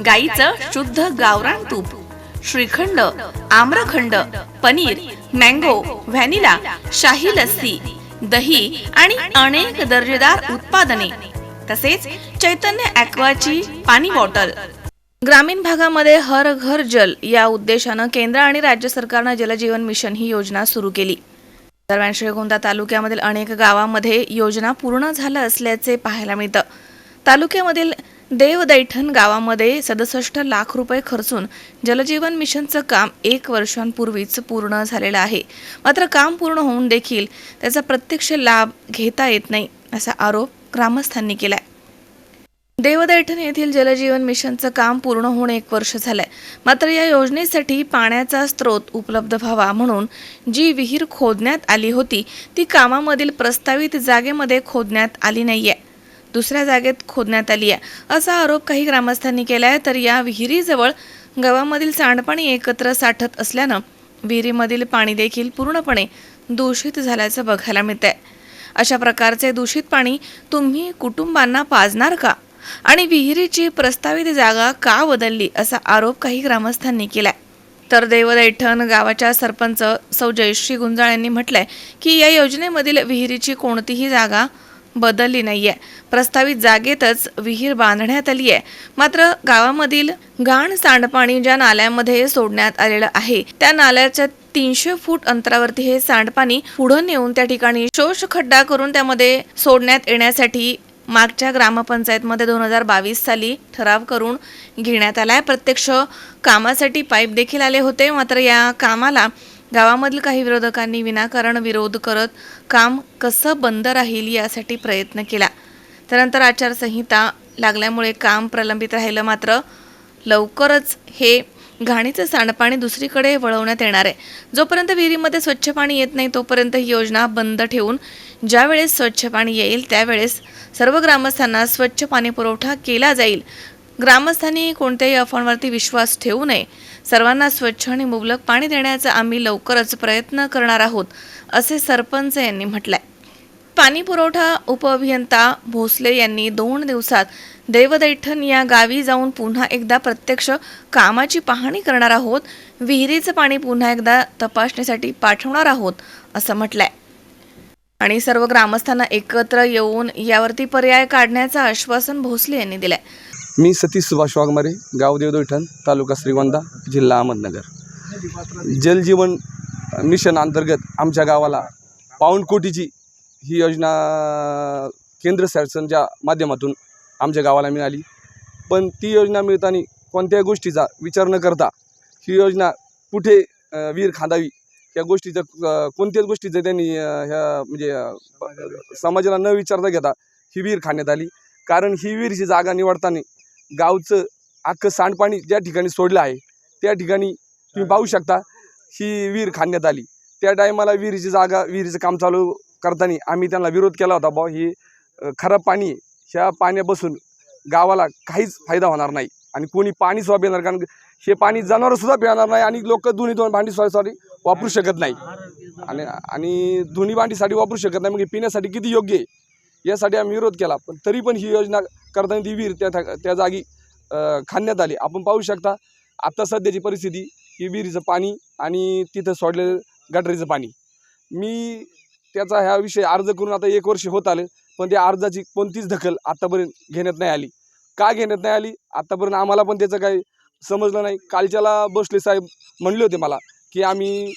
गाईचं शुद्ध गावरान तूप श्रीखंड आम्रखंड पनीर मँगो व्हॅनिला शाही लस्सी दही आणि अनेक दर्जेदार उत्पादने. तसेच चैतन्य ॲक्वाची पाणी बॉटल. ग्रामीण भागामध्ये हर घर जल या उद्देशानं केंद्र आणि राज्य सरकारनं जलजीवन मिशन ही योजना सुरू केली. दरम्यान श्रीगोंदा तालुक्यामधील अनेक गावामध्ये योजना पूर्ण झालं असल्याचे पाहायला मिळतं. तालुक्यामधील देवदैठण गावामध्ये सदुसष्ट लाख रुपये खर्चून जलजीवन मिशनचं काम एक वर्षांपूर्वीच पूर्ण झालेलं आहे. मात्र काम पूर्ण होऊन देखील त्याचा प्रत्यक्ष लाभ घेता येत नाही असा आरोप ग्रामस्थांनी केलाय. देवदैठण येथील जलजीवन मिशनचं काम पूर्ण होऊन एक वर्ष झालंय. मात्र या योजनेसाठी पाण्याचा स्रोत उपलब्ध व्हावा म्हणून जी विहीर खोदण्यात आली होती ती कामामधील प्रस्तावित जागेमध्ये खोदण्यात आली नाहीये. दुसऱ्या जागेत खोदण्यात आली आहे. असा आरोप काही ग्रामस्थांनी केला आहे तर या विहिरीजवळ गावामधील सांडपाणी एकत्र साठत असल्यानं विहिरीमधील पाणी देखील पूर्णपणे दूषित झाल्याचं बघायला मिळतंय. अशा प्रकारचे दूषित पाणी तुम्ही कुटुंबांना पाजणार का? आणि विहिरीची प्रस्तावित जागा का बदलली असा आरोप काही ग्रामस्थांनी केलाय. तर देवदैठण गावाच्या सरपंच सौ जयश्री गुंजाळ यांनी म्हटलंय की या योजनेमधील विहिरीची कोणतीही जागा बदलली नाहीये. प्रस्तावित जागेतच विहीर बांधण्यात आली आहे. मात्र गावामधील घाण सांडपाणी ज्या नाल्यामध्ये सोडण्यात आलेलं आहे त्या नाल्याच्या तीनशे फूट अंतरावरती हे सांडपाणी पुढं नेऊन त्या ठिकाणी शोष खड्डा करून त्यामध्ये सोडण्यात येण्यासाठी मागच्या ग्रामपंचायतमध्ये दोन हजार बावीस साली ठराव करून घेण्यात आला आहे प्रत्यक्ष कामासाठी पाईप देखील आले होते मात्र या कामाला गावामधील काही विरोधकांनी विनाकारण विरोध करत काम कसं बंद राहील यासाठी प्रयत्न केला. त्यानंतर आचारसंहिता लागल्यामुळे काम प्रलंबित राहिलं मात्र लवकरच हे घाणीचं सांडपाणी दुसरीकडे वळवण्यात येणार आहे. जोपर्यंत विहिरीमध्ये स्वच्छ पाणी येत नाही तोपर्यंत ही योजना बंद ठेवून ज्यावेळेस स्वच्छ पाणी येईल त्यावेळेस सर्व ग्रामस्थांना स्वच्छ पाणी पुरवठा केला जाईल. ग्रामस्थांनी कोणत्याही अफवांवरती विश्वास ठेवू नये. सर्वांना स्वच्छ आणि मुबलक पाणी देण्याचा आम्ही लवकरच प्रयत्न करणार आहोत असे सरपंच यांनी म्हटलंय. पाणी पुरवठा उपअभियंता भोसले यांनी दोन दिवसात देवदैठण या गावी जाऊन पुन्हा एकदा प्रत्यक्ष कामाची पाहणी करणार आहोत विहिरीचं पाणी पुन्हा एकदा तपासणीसाठी पाठवणार आहोत असं म्हटलंय. आणि सर्व ग्रामस्थांना एकत्र येऊन यावरती पर्याय काढण्याचं आश्वासन भोसले यांनी दिलंय. मी सतीश सुभाष वाघमारे गाव देवदैठण तालुका श्रीगोंदा जिल्हा अहमदनगर. जलजीवन मिशन अंतर्गत आमच्या गावाला पाऊण कोटीची ही योजना केंद्र शासनच्या माध्यमातून आमच्या गावाला मिळाली. पण ती योजना मिळताना कोणत्याही गोष्टीचा विचार न करता ही योजना कुठे विहीर खांदावी या गोष्टीचं कोणत्याच गोष्टीचं त्यांनी ह्या म्हणजे समाजाला न विचारता घेता ही विहीर खाण्यात आली. कारण ही विहीरची जागा निवडताना गावचं अख्खं सांडपाणी ज्या ठिकाणी सोडलं आहे त्या ठिकाणी तुम्ही पाहू शकता ही विहीर खाण्यात आली. त्या टायमाला विहिरीची जागा विहिरीचं काम चालू करताना आम्ही त्यांना विरोध केला होता बा ही खराब पाणी ह्या पाण्यापासून गावाला काहीच फायदा होणार नाही आणि कोणी पाणी सुद्धा पिणार कारण हे पाणी जनावरंसुद्धा पिणार नाही आणि लोक दोन्ही दोन भांडी सोयसाठी वापरू शकत नाही. आणि आणि दोन्ही भांडीसाठी वापरू शकत नाही मग पिण्यासाठी किती योग्य आहे? यासाठी आम्ही विरोध केला पण तरी पण ही योजना करताना ती विहीर त्या ठा- त्या जागी खाण्यात आली. आपण पाहू शकता आत्ता सध्याची परिस्थिती ही विहिरीचं पाणी आणि तिथं सोडलेलं गटरीचं पाणी. मी त्याचा ह्या विषय अर्ज करून आता एक वर्ष होत आलं पण त्या अर्जाची कोणतीच दखल आत्तापर्यंत घेण्यात नाही आली. का घेण्यात नाही आली? आत्तापर्यंत आम्हाला पण त्याचं काही समजलं नाही. कालच्याला बसले साहेब म्हणले होते मला की आम्ही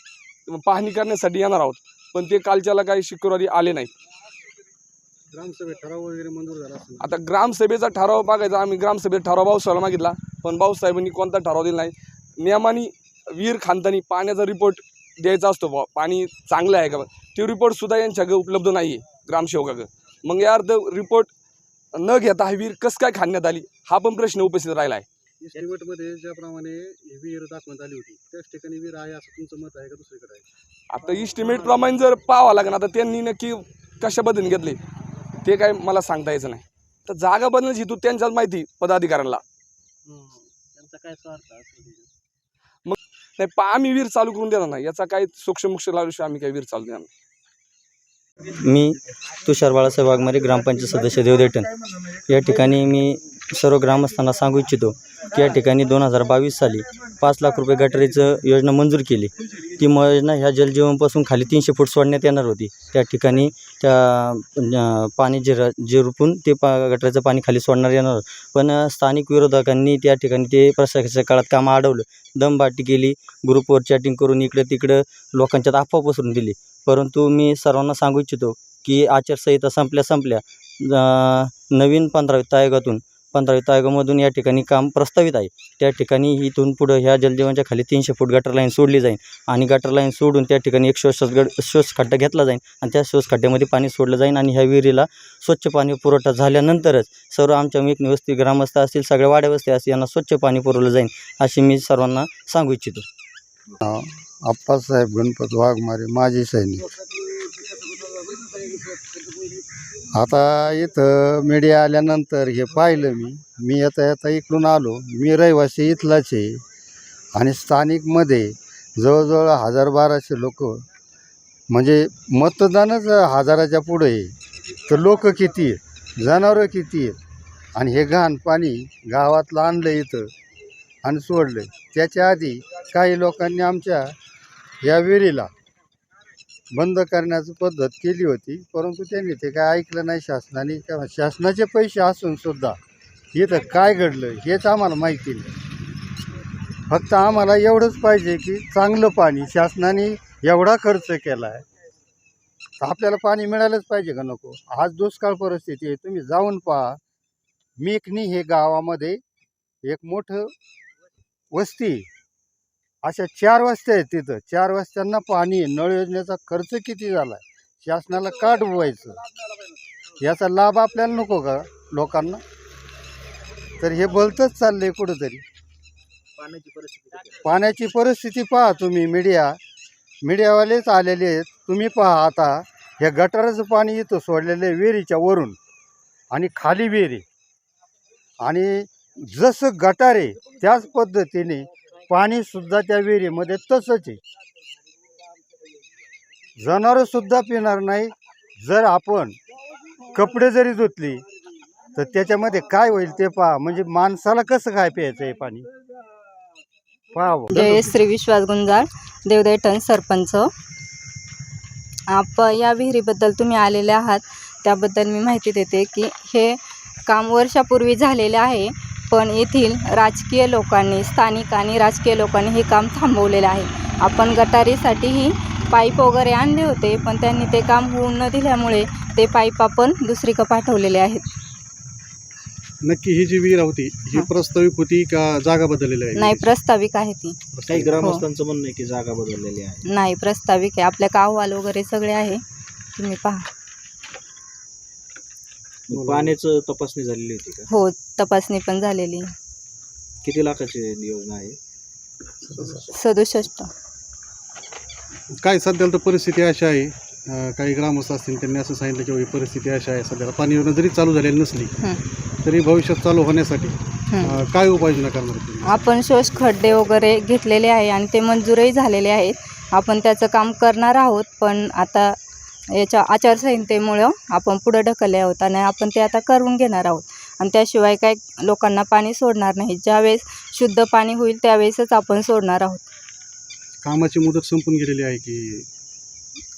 पाहणी करण्यासाठी येणार आहोत पण ते कालच्याला काही शुक्रवारी आले नाही ग्रामसभेत ठराव वगैरे मंजूर झाला असेल आता ग्रामसभेचा ठराव मागायचा आम्ही ग्रामसभेत ठराव भाऊसाहेबांना मागितला. पण भाऊसाहेबांनी कोणता ठराव दिला नाही. नियमाने विहीर खांदताना पाण्याचा रिपोर्ट द्यायचा असतो पाणी चांगलं आहे का. तो रिपोर्टसुद्धा यांच्याकडे उपलब्ध नाही आहे ग्रामसेवकाकडे. मग या अर्थ रिपोर्ट न घेता ही विहीर कसं काय खाण्यात आली? हा पण प्रश्न उपस्थित राहिला आहे. एस्टिमेटमध्ये ज्याप्रमाणे विहीर दाखवण्यात आली होती त्याच ठिकाणी विहीर आहे असं तुमचं मत आहे का दुसरीकडे आहे? आता इस्टिमेट प्रमाणे जर पाहावं लागेल आता त्यांनी नक्की कशा बदलून घेतले? ते काय मला सांगता यायचं नाही. तर जागा बदलण्याची तू त्यांच्याच माहिती पदाधिकाऱ्यांना. त्यांचा काय स्वार्थ असेल नाही पा आम्ही वीर चालू करून देणार नाही. याचा काही सूक्ष्म लावल्याशिवाय आम्ही काही वीर चालू देणार नाही. मी तुषार बाळासाहेब वाघमारे ग्रामपंचायत सदस्य देवदेटन या ठिकाणी मी सर्व ग्रामस्थांना सांगू इच्छितो या ठिकाणी दोन हजार बावीस साली पाच लाख रुपये गटारीचं योजना मंजूर केली. ती म- योजना ह्या जलजीवनपासून खाली तीनशे फूट सोडण्यात येणार होती. त्या ठिकाणी त्या पाणी जिर जिरपून ते पा गटाराचं पाणी खाली सोडणार येणार. होतं. पण स्थानिक विरोधकांनी त्या ठिकाणी ते प्रशासनाच्या काळात कामं अडवलं. दमबाटी केली ग्रुपवर चॅटिंग करून इकडं तिकडं लोकांच्यात अफवा पसरून दिली. परंतु मी सर्वांना सांगू इच्छितो की आचारसंहिता संपल्या संपल्या नवीन पंधरावी तायोगातून पंधरावीत आयोगामधून या ठिकाणी काम प्रस्तावित आहे. त्या ठिकाणी इथून पुढं ह्या जलजीवनच्या खाली तीनशे फूट गटर लाईन सोडली जाईल आणि गटर लाईन सोडून त्या ठिकाणी एक श्वासगड श्वासखड्डा खड्डा घेतला जाईल आणि त्या श्वासखड्ड्यामध्ये पाणी सोडलं जाईल आणि ह्या विहिरीला स्वच्छ पाणी पुरवठा झाल्यानंतरच सर्व आमच्या एकनी वस्ती ग्रामस्थ असतील सगळ्या वाड्या वस्ती असतील यांना स्वच्छ पाणी पुरवलं जाईल अशी मी सर्वांना सांगू इच्छितो. आप्पासाहेब गणपत वाघमारे माजी सैनिक. आता इथं मीडिया आल्यानंतर हे पाहिलं मी. मी येता येता इकडून आलो. मी रहिवासी इथलाच आहे. आणि स्थानिकमध्ये जवळजवळ हजार बाराशे लोक म्हणजे मतदानच हजाराच्या पुढे आहे. तर लोक किती आहेत? जनावरं किती आहेत? आणि हे घाण पाणी गावातलं आणलं इथं आणि सोडलं त्याच्या आधी काही लोकांनी आमच्या या विहिरीला बंद करण्याची पद्धत केली होती. परंतु त्यांनी ते काय ऐकलं नाही शासनाने. किंवा शासनाचे पैसे असून सुद्धा इथं काय घडलं हेच आम्हाला माहिती नाही. फक्त आम्हाला एवढंच पाहिजे की चांगलं पाणी शासनाने एवढा खर्च केला आहे तर आपल्याला पाणी मिळालंच पाहिजे का नको? आज दुष्काळ परिस्थिती आहे तुम्ही जाऊन पहा. मेकणी हे गावामध्ये एक मोठं वस्ती अशा चार वस्त्या आहेत तिथं. चार वस्त्यांना पाणी आहे. नळ योजनेचा खर्च किती झाला आहे शासनाला का डुबवायचं? याचा लाभ आपल्याला नको का लोकांना? तर हे भलतंच चाललंय कुठंतरी. पाण्याची परिस्थिती पहा तुम्ही मीडिया. मीडियावालेच आलेले आहेत. तुम्ही पहा आता हे गटाराचं पाणी इथं सोडलेलं आहे विहिरीच्या वरून. आणि खाली विहीर. आहे आणि जसं गटार आहे त्याच पद्धतीने पाणीसुद्धा त्या विहिरीमध्ये तसंच आहे. जनावरंसुद्धा पिणार नाही. जर आपण कपडे जरी धुतली तर त्याच्यामध्ये काय होईल ते पहा. म्हणजे माणसाला कसं काय प्यायचं आहे पाणी? पाहावं जय श्री विश्वास गुंजाळ देवदैठण सरपंच. आप या विहिरीबद्दल तुम्ही आलेले आहात त्याबद्दल मी माहिती देते की हे काम वर्षापूर्वी झालेले आहे. पण येथील राजकीय लोकांनी स्थानिक आणि राजकीय लोकांनी हे काम थांबवलेलं आहे. आपण गटारीसाठीही पाईप वगैरे आणले होते पण त्यांनी ते काम होऊन न दिल्यामुळे ते पाईप आपण दुसरीकडे पाठवलेले आहेत. नक्की ही जी विहीर होती ही प्रस्ताविक होती का जागा बदललेली आहे? नाही प्रस्ताविक आहे ती. काही ग्रामस्थांचं म्हणणं आहे की जागा बदललेली आहे. नाही प्रस्ताविक आहे. आपल्या अहवाल वगैरे सगळे आहे? तुम्ही पहा. पाण्याचं तपासणी झालेली होती का? हो तपासणी पण झालेली. किती लाखाची योजना आहे? सदुसष्ट. काय सध्याला तर परिस्थिती अशी आहे अं, काही ग्रामस्थ असतील त्यांनी असं सांगितलं की ही परिस्थिती अशी आहे सध्याला पाणी योजना जरी चालू झालेली नसली हं, तरी भविष्यात चालू होण्यासाठी हं. अं, काय उपाययोजना करणार तुम्ही? आपण शोष खड्डे वगैरे घेतलेले आहे आणि ते मंजूरही झालेले आहेत. आपण त्याचं काम करणार आहोत पण आता याच्या आचारसंहितेमुळं आपण पुढं ढकलले आहोत आणि आपण ते आता करून घेणार आहोत. आणि त्याशिवाय काय लोकांना पाणी सोडणार नाही. ज्यावेळेस शुद्ध पाणी होईल त्यावेळेसच आपण सोडणार आहोत. कामाची मुदत संपून गेलेली आहे की?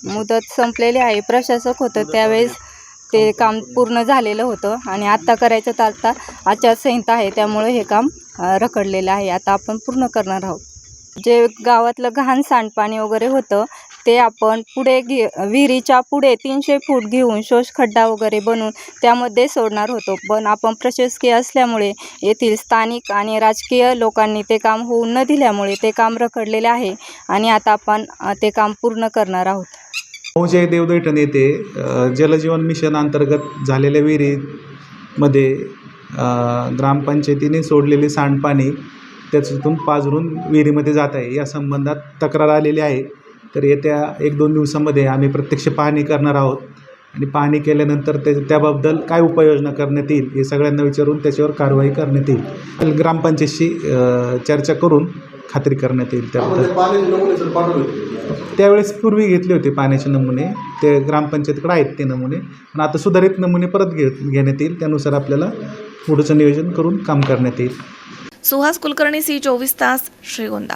मुदत संपलेली आहे. प्रशासक होतं. त्यावेळेस ते काम पूर्ण झालेलं होतं. आणि आत्ता करायचं तर आता आचारसंहिता आहे. त्यामुळे हे काम रखडलेलं आहे. आता आपण पूर्ण करणार आहोत. जे गावातलं घाण सांडपाणी वगैरे होतं ते आपण पुढे घे विहिरीच्या पुढे तीनशे फूट घेऊन शोष खड्डा वगैरे बनवून त्यामध्ये सोडणार होतो. पण आपण प्रशासकीय असल्यामुळे येथील स्थानिक आणि राजकीय लोकांनी ते काम होऊ न दिल्यामुळे ते काम रखडलेले आहे आणि आता आपण ते काम पूर्ण करणार आहोत. मौजे देवदैठण येथे जलजीवन मिशन अंतर्गत झालेल्या विहिरीमध्ये ग्रामपंचायतीने सोडलेले सांडपाणी त्याच्यातून पाझरून विहिरीमध्ये जात आहे. या संबंधात तक्रार आलेली आहे. तर येत्या एक दोन दिवसामध्ये आम्ही प्रत्यक्ष पाहणी करणार आहोत. आणि पाहणी केल्यानंतर ते त्याबद्दल काय उपाययोजना करण्यात येईल हे सगळ्यांना विचारून त्याच्यावर कारवाई करण्यात येईल. ग्रामपंचायतशी चर्चा करून खात्री करण्यात येईल त्याबद्दल. त्यावेळेस पूर्वी घेतले होते पाण्याचे नमुने. ते ग्रामपंचायतीकडे आहेत ते नमुने. पण आता सुधारित नमुने परत घे घेण्यात येईल. त्यानुसार आपल्याला पुढचं नियोजन करून काम करण्यात येईल. सुहास कुलकर्णी सी चोवीस तास श्रीगोंदा.